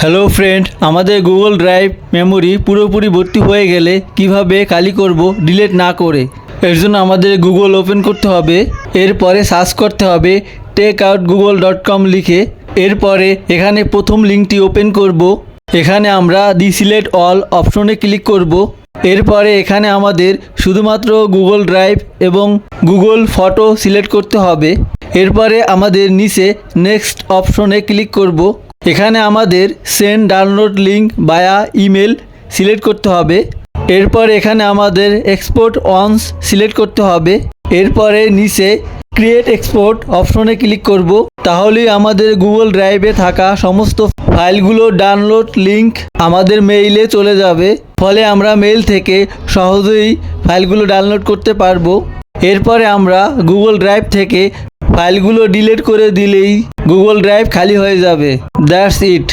Hello friend, আমাদের Google drive memory পুরোপুরি ভর্তি হয়ে গেলে কীভাবে খালি করব ডিলিট না করে। এর জন্য আমাদের গুগল ওপেন করতে হবে, এরপরে সার্চ করতে হবে takeout Google dot com লিখে, এরপরে এখানে প্রথম লিঙ্কটি ওপেন করব। এখানে আমরা দি সিলেক্ট অল অপশনে ক্লিক করব। এরপরে এখানে আমাদের শুধুমাত্র গুগল ড্রাইভ এবং গুগল ফটো সিলেক্ট করতে হবে। এরপরে আমাদের নিচে নেক্সট অপশনে ক্লিক করব। এখানে আমাদের send download link via email select করতে হবে। এরপর এখানে আমাদের এক্সপোর্ট অনস সিলেক্ট করতে হবে। এরপরে নিচে ক্রিয়েট এক্সপোর্ট অপশনে ক্লিক করব। তাহলেই আমাদের গুগল ড্রাইভে থাকা সমস্ত ফাইলগুলো ডাউনলোড লিংক আমাদের মেইলে চলে যাবে। ফলে আমরা মেইল থেকে সহজেই ফাইলগুলো ডাউনলোড করতে পারব। এরপরে আমরা গুগল ড্রাইভ থেকে ফাইলগুলো ডিলিট করে দিলেই গুগল ড্রাইভ খালি হয়ে যাবে। That's it